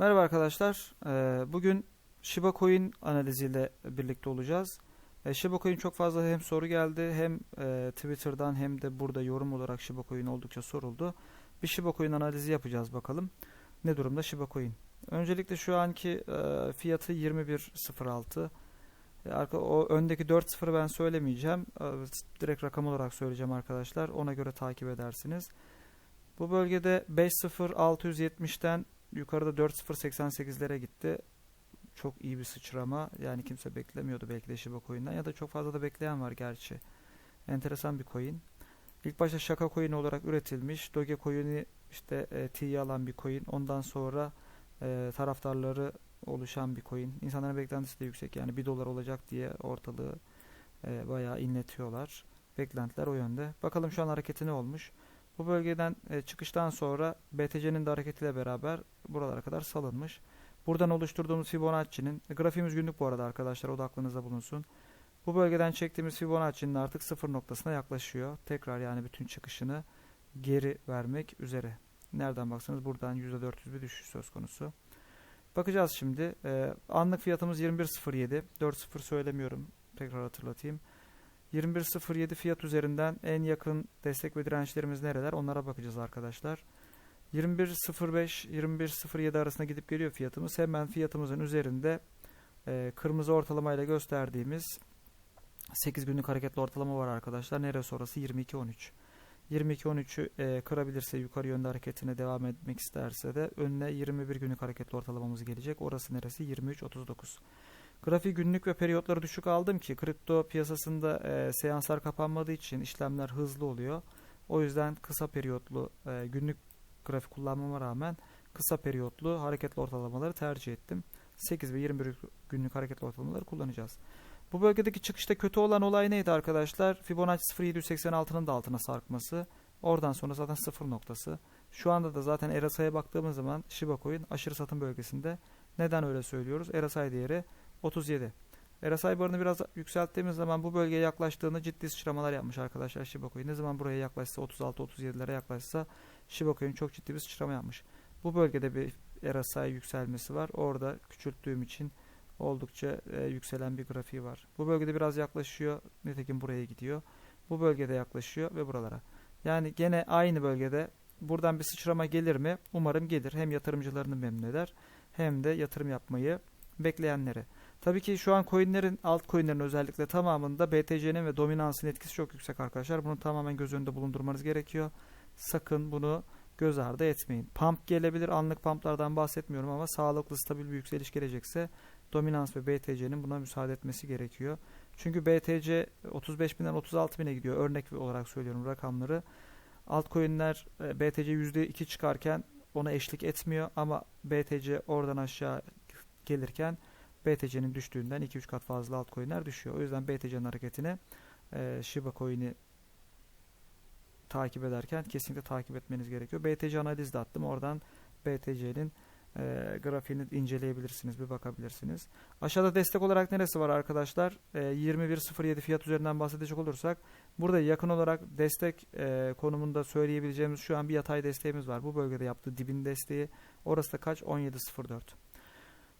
Merhaba arkadaşlar. Ee, Bugün Shiba Coin analiziyle birlikte olacağız. Ee, Shiba Coin çok fazla hem soru geldi hem e, Twitter'dan hem de burada yorum olarak Shiba Coin oldukça soruldu. Bir Shiba Coin analizi yapacağız bakalım. Ne durumda Shiba Coin? Öncelikle şu anki e, fiyatı 21.06. E, o öndeki 4.0'ı ben söylemeyeceğim. Direkt rakam olarak söyleyeceğim arkadaşlar. Ona göre takip edersiniz. Bu bölgede 5.0670'ten yukarıda 4.088'lere gitti. Çok iyi bir sıçrama. Yani kimse beklemiyordu belki de Shiba Coin'den ya da çok fazla da bekleyen var gerçi. Enteresan bir coin. İlk başta şaka coin olarak üretilmiş. Doge coin'i işte e, T'yi alan bir coin. Ondan sonra e, taraftarları oluşan bir coin. İnsanların beklentisi de yüksek. Yani 1 dolar olacak diye ortalığı e, bayağı inletiyorlar. Beklentiler o yönde. Bakalım şu an hareketi ne olmuş. Bu bölgeden e, çıkıştan sonra BTC'nin de hareketiyle beraber buralara kadar salınmış. Buradan oluşturduğumuz Fibonacci'nin e, grafiğimiz günlük bu arada arkadaşlar o da bulunsun. Bu bölgeden çektiğimiz Fibonacci'nin artık sıfır noktasına yaklaşıyor. Tekrar yani bütün çıkışını geri vermek üzere. Nereden baksanız buradan %400 bir düşüş söz konusu. Bakacağız şimdi. E, anlık fiyatımız 21.07. 4.0 söylemiyorum. Tekrar hatırlatayım. 21.07 fiyat üzerinden en yakın destek ve dirençlerimiz nereler? Onlara bakacağız arkadaşlar. 21.05 21.07 arasında gidip geliyor fiyatımız. Hemen fiyatımızın üzerinde e, kırmızı ortalamayla gösterdiğimiz 8 günlük hareketli ortalama var arkadaşlar. Neresi orası? 22.13. 22.13'ü e, kırabilirse yukarı yönde hareketine devam etmek isterse de önüne 21 günlük hareketli ortalamamız gelecek. Orası neresi? 23.39. Grafiği günlük ve periyotları düşük aldım ki kripto piyasasında e, seanslar kapanmadığı için işlemler hızlı oluyor. O yüzden kısa periyotlu e, günlük grafik kullanmama rağmen kısa periyotlu hareketli ortalamaları tercih ettim. 8 ve 21 günlük hareketli ortalamaları kullanacağız. Bu bölgedeki çıkışta kötü olan olay neydi arkadaşlar? Fibonacci 0786'nın da altına sarkması. Oradan sonra zaten sıfır noktası. Şu anda da zaten RSI'ye baktığımız zaman Shiba Coin aşırı satım bölgesinde. Neden öyle söylüyoruz? RSI değeri 37. RSI barını biraz yükselttiğimiz zaman bu bölgeye yaklaştığında ciddi sıçramalar yapmış arkadaşlar Shiba Coin. Ne zaman buraya yaklaşsa 36-37'lere yaklaşsa Shiba Coin çok ciddi bir sıçrama yapmış. Bu bölgede bir RSI yükselmesi var. Orada küçülttüğüm için oldukça e, yükselen bir grafiği var. Bu bölgede biraz yaklaşıyor. Nitekim buraya gidiyor. Bu bölgede yaklaşıyor ve buralara. Yani gene aynı bölgede buradan bir sıçrama gelir mi? Umarım gelir. Hem yatırımcılarını memnun eder hem de yatırım yapmayı bekleyenleri. Tabii ki şu an coinlerin, altcoinlerin özellikle tamamında BTC'nin ve dominansın etkisi çok yüksek arkadaşlar. Bunu tamamen göz önünde bulundurmanız gerekiyor. Sakın bunu göz ardı etmeyin. Pump gelebilir. Anlık pumplardan bahsetmiyorum ama sağlıklı, stabil bir yükseliş gelecekse dominans ve BTC'nin buna müsaade etmesi gerekiyor. Çünkü BTC 35.000'den 36.000'e gidiyor. Örnek olarak söylüyorum rakamları. Altcoin'ler e, BTC %2 çıkarken ona eşlik etmiyor ama BTC oradan aşağı gelirken BTC'nin düştüğünden 2-3 kat fazla altcoin'ler düşüyor. O yüzden BTC'nin hareketini e, Shiba Coin'i takip ederken kesinlikle takip etmeniz gerekiyor. BTC analiz de attım. Oradan BTC'nin e, grafiğini inceleyebilirsiniz, bir bakabilirsiniz. Aşağıda destek olarak neresi var arkadaşlar? E, 21.07 fiyat üzerinden bahsedecek olursak burada yakın olarak destek e, konumunda söyleyebileceğimiz şu an bir yatay desteğimiz var. Bu bölgede yaptığı dibin desteği. Orası da kaç? 17.04.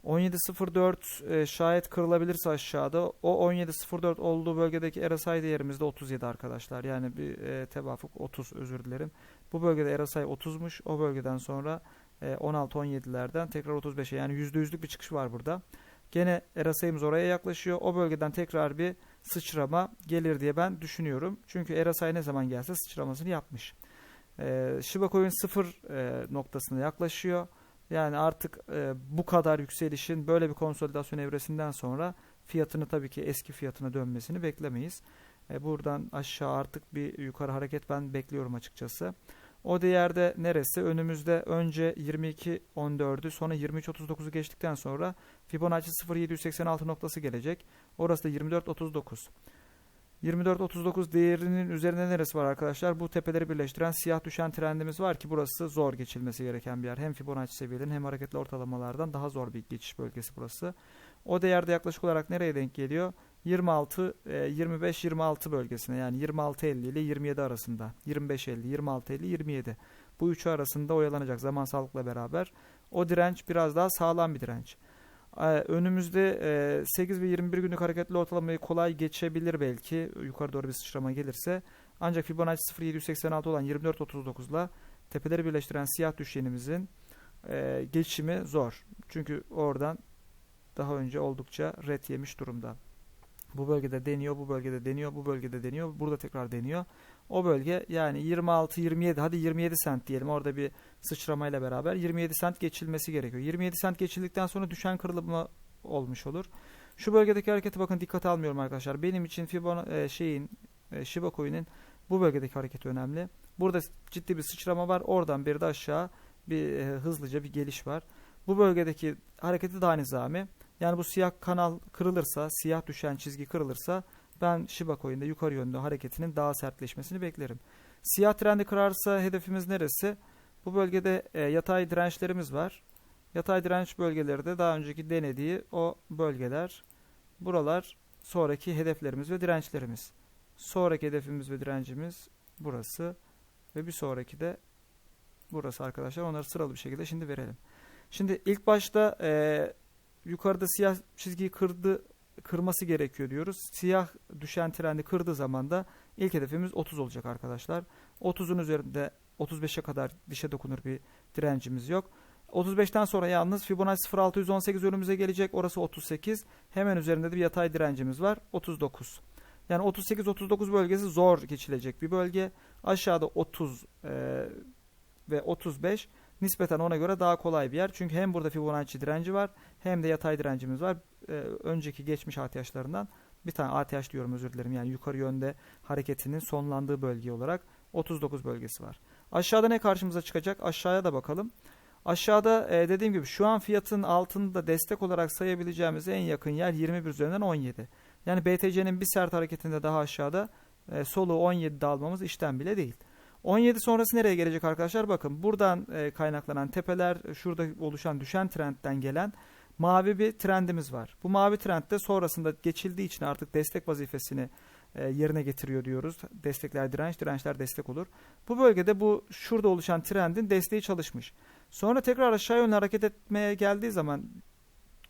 17.04 e, şayet kırılabilirse aşağıda o 17.04 olduğu bölgedeki RSI değerimiz de 37 arkadaşlar. Yani bir e, tevafuk 30 özür dilerim. Bu bölgede RSI 30'muş. O bölgeden sonra e, 16-17'lerden tekrar 35'e yani %100'lük bir çıkış var burada. Gene RSI'miz oraya yaklaşıyor. O bölgeden tekrar bir sıçrama gelir diye ben düşünüyorum. Çünkü RSI ne zaman gelse sıçramasını yapmış. E, Shiba Coin 0 e, noktasına yaklaşıyor. Yani artık e, bu kadar yükselişin böyle bir konsolidasyon evresinden sonra fiyatını tabii ki eski fiyatına dönmesini beklemeyiz. E, buradan aşağı artık bir yukarı hareket ben bekliyorum açıkçası. O değerde neresi? Önümüzde önce 22.14'ü sonra 23.39'u geçtikten sonra Fibonacci 0.786 noktası gelecek. Orası da 24.39. 24.39 değerinin üzerinde neresi var arkadaşlar? Bu tepeleri birleştiren siyah düşen trendimiz var ki burası zor geçilmesi gereken bir yer. Hem Fibonacci seviyelerin hem hareketli ortalamalardan daha zor bir geçiş bölgesi burası. O değerde yaklaşık olarak nereye denk geliyor? 26 25 26 bölgesine yani 26 50 ile 27 arasında. 25 50, 26 50, 27. Bu üçü arasında oyalanacak zaman sağlıkla beraber. O direnç biraz daha sağlam bir direnç. Ee, Önümüzde e, 8 ve 21 günlük hareketli ortalamayı kolay geçebilir belki yukarı doğru bir sıçrama gelirse. Ancak Fibonacci 0.786 olan 24.39 ile tepeleri birleştiren siyah düşenimizin e, geçişimi zor. Çünkü oradan daha önce oldukça red yemiş durumda. Bu bölgede deniyor, bu bölgede deniyor, bu bölgede deniyor, burada tekrar deniyor. O bölge yani 26 27 hadi 27 sent diyelim orada bir sıçramayla beraber 27 sent geçilmesi gerekiyor. 27 sent geçildikten sonra düşen kırılma olmuş olur. Şu bölgedeki hareketi bakın dikkate almıyorum arkadaşlar. Benim için Fibonacci e, şeyin e, Shiba Coin'in bu bölgedeki hareketi önemli. Burada ciddi bir sıçrama var. Oradan bir de aşağı bir e, hızlıca bir geliş var. Bu bölgedeki hareketi daha nizami. Yani bu siyah kanal kırılırsa, siyah düşen çizgi kırılırsa ben Shiba Coin'de yukarı yönlü hareketinin daha sertleşmesini beklerim. Siyah trendi kırarsa hedefimiz neresi? Bu bölgede e, yatay dirençlerimiz var. Yatay direnç bölgeleri de daha önceki denediği o bölgeler. Buralar sonraki hedeflerimiz ve dirençlerimiz. Sonraki hedefimiz ve direncimiz burası ve bir sonraki de burası arkadaşlar. Onları sıralı bir şekilde şimdi verelim. Şimdi ilk başta e, yukarıda siyah çizgiyi kırdı kırması gerekiyor diyoruz. Siyah düşen trendi kırdığı zaman da ilk hedefimiz 30 olacak arkadaşlar. 30'un üzerinde 35'e kadar dişe dokunur bir direncimiz yok. 35'ten sonra yalnız Fibonacci 0618 önümüze gelecek. Orası 38. Hemen üzerinde de bir yatay direncimiz var. 39. Yani 38-39 bölgesi zor geçilecek bir bölge. Aşağıda 30 e, ve 35 nispeten ona göre daha kolay bir yer. Çünkü hem burada Fibonacci direnci var hem de yatay direncimiz var. E, önceki geçmiş ATH'larından bir tane ATH diyorum özür dilerim. Yani yukarı yönde hareketinin sonlandığı bölge olarak 39 bölgesi var. Aşağıda ne karşımıza çıkacak? Aşağıya da bakalım. Aşağıda e, dediğim gibi şu an fiyatın altında destek olarak sayabileceğimiz en yakın yer 21 üzerinden 17. Yani BTC'nin bir sert hareketinde daha aşağıda e, soluğu 17'de almamız işten bile değil. 17 sonrası nereye gelecek arkadaşlar? Bakın buradan e, kaynaklanan tepeler, şurada oluşan düşen trendten gelen mavi bir trendimiz var. Bu mavi trendde sonrasında geçildiği için artık destek vazifesini e, yerine getiriyor diyoruz. Destekler direnç, dirençler destek olur. Bu bölgede bu şurada oluşan trendin desteği çalışmış. Sonra tekrar aşağı yönlü hareket etmeye geldiği zaman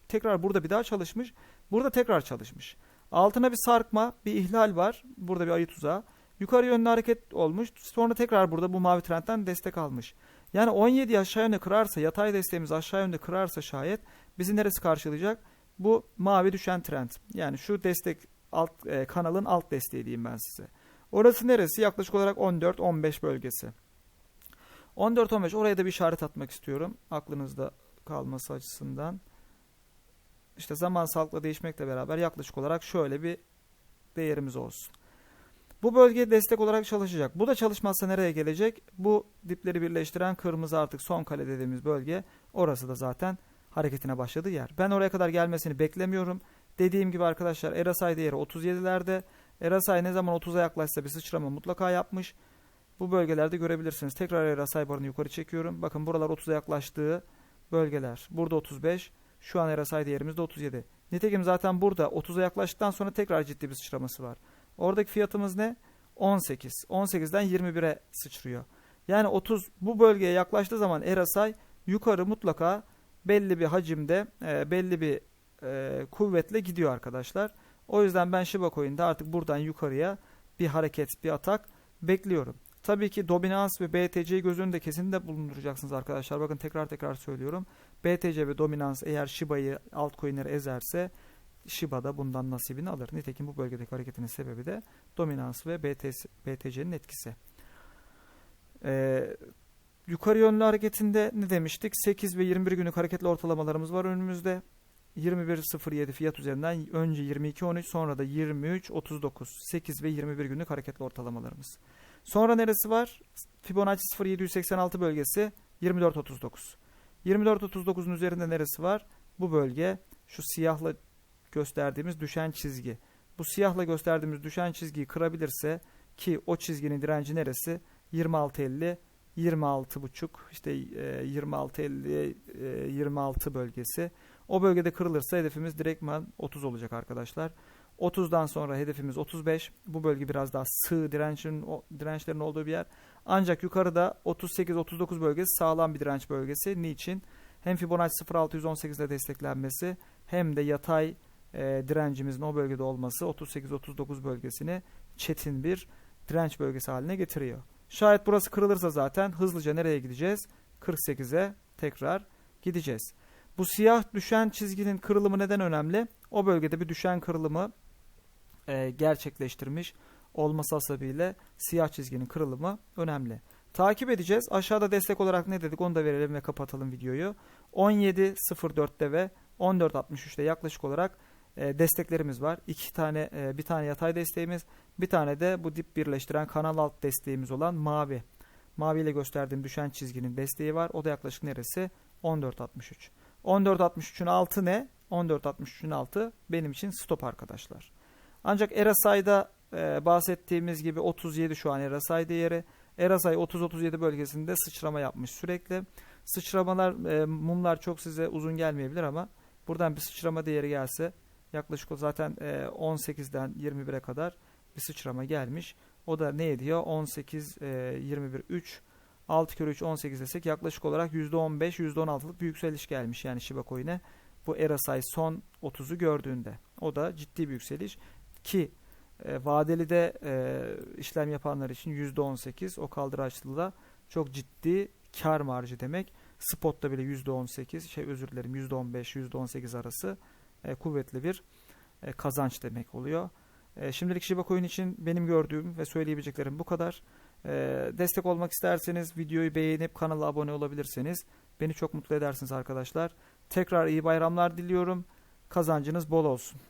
tekrar burada bir daha çalışmış. Burada tekrar çalışmış. Altına bir sarkma, bir ihlal var. Burada bir ayı tuzağı. Yukarı yönlü hareket olmuş. Sonra tekrar burada bu mavi trendten destek almış. Yani 17 aşağı yönde kırarsa, yatay desteğimiz aşağı yönde kırarsa şayet bizi neresi karşılayacak? Bu mavi düşen trend. Yani şu destek alt e, kanalın alt desteği diyeyim ben size. Orası neresi? Yaklaşık olarak 14-15 bölgesi. 14-15 oraya da bir işaret atmak istiyorum. Aklınızda kalması açısından. İşte zaman sağlıkla değişmekle beraber yaklaşık olarak şöyle bir değerimiz olsun. Bu bölge destek olarak çalışacak. Bu da çalışmazsa nereye gelecek? Bu dipleri birleştiren kırmızı artık son kale dediğimiz bölge. Orası da zaten hareketine başladığı yer. Ben oraya kadar gelmesini beklemiyorum. Dediğim gibi arkadaşlar RSI değeri 37'lerde. RSI ne zaman 30'a yaklaşsa bir sıçrama mutlaka yapmış. Bu bölgelerde görebilirsiniz. Tekrar RSI barını yukarı çekiyorum. Bakın buralar 30'a yaklaştığı bölgeler. Burada 35. Şu an RSI değerimiz de 37. Nitekim zaten burada 30'a yaklaştıktan sonra tekrar ciddi bir sıçraması var. Oradaki fiyatımız ne? 18. 18'den 21'e sıçrıyor. Yani 30 bu bölgeye yaklaştığı zaman RSI yukarı mutlaka belli bir hacimde, e, belli bir e, kuvvetle gidiyor arkadaşlar. O yüzden ben Shiba Coin'de artık buradan yukarıya bir hareket, bir atak bekliyorum. Tabii ki dominans ve BTC'yi göz önünde kesinlikle bulunduracaksınız arkadaşlar. Bakın tekrar tekrar söylüyorum. BTC ve dominans eğer Shiba'yı altcoin'leri ezerse Shiba da bundan nasibini alır. Nitekim bu bölgedeki hareketinin sebebi de dominans ve BTC'nin etkisi. Ee, yukarı yönlü hareketinde ne demiştik? 8 ve 21 günlük hareketli ortalamalarımız var önümüzde. 21.07 fiyat üzerinden önce 22.13 sonra da 23.39 8 ve 21 günlük hareketli ortalamalarımız. Sonra neresi var? Fibonacci 0786 bölgesi 24.39. 24.39'un üzerinde neresi var? Bu bölge şu siyahla gösterdiğimiz düşen çizgi. Bu siyahla gösterdiğimiz düşen çizgiyi kırabilirse ki o çizginin direnci neresi? 26.50 26.5 işte 26.50 e, 26 bölgesi. O bölgede kırılırsa hedefimiz direktman 30 olacak arkadaşlar. 30'dan sonra hedefimiz 35. Bu bölge biraz daha sığ dirençin, dirençlerin olduğu bir yer. Ancak yukarıda 38-39 bölgesi sağlam bir direnç bölgesi. Niçin? hem Fibonacci 0618 ile desteklenmesi hem de yatay e, direncimizin o bölgede olması 38-39 bölgesini çetin bir direnç bölgesi haline getiriyor. Şayet burası kırılırsa zaten hızlıca nereye gideceğiz? 48'e tekrar gideceğiz. Bu siyah düşen çizginin kırılımı neden önemli? O bölgede bir düşen kırılımı e, gerçekleştirmiş olması hasebiyle siyah çizginin kırılımı önemli. Takip edeceğiz. Aşağıda destek olarak ne dedik onu da verelim ve kapatalım videoyu. 17.04'te ve 14.63'te yaklaşık olarak e, desteklerimiz var. İki tane e, bir tane yatay desteğimiz, bir tane de bu dip birleştiren kanal alt desteğimiz olan mavi. Mavi ile gösterdiğim düşen çizginin desteği var. O da yaklaşık neresi? 14.63. 14.63'ün altı ne? 14.63'ün altı benim için stop arkadaşlar. Ancak RSI'da e, bahsettiğimiz gibi 37 şu an RSI değeri. RSI 30-37 bölgesinde sıçrama yapmış sürekli. Sıçramalar, mumlar çok size uzun gelmeyebilir ama buradan bir sıçrama değeri gelse yaklaşık o zaten e, 18'den 21'e kadar bir sıçrama gelmiş. O da ne ediyor? 18, e, 21, 3, 6 kere 3, 18 desek yaklaşık olarak %15, %16'lık bir yükseliş gelmiş yani Shiba Coin'e. Bu RSI son 30'u gördüğünde. O da ciddi bir yükseliş. Ki e, vadeli de e, işlem yapanlar için %18 o kaldıraçlıda çok ciddi kar marjı demek. Spot'ta bile %18 şey özür dilerim %15 %18 arası e, kuvvetli bir e, kazanç demek oluyor. E, şimdilik Shiba Coin için benim gördüğüm ve söyleyebileceklerim bu kadar. E, destek olmak isterseniz videoyu beğenip kanala abone olabilirseniz beni çok mutlu edersiniz arkadaşlar. Tekrar iyi bayramlar diliyorum. Kazancınız bol olsun.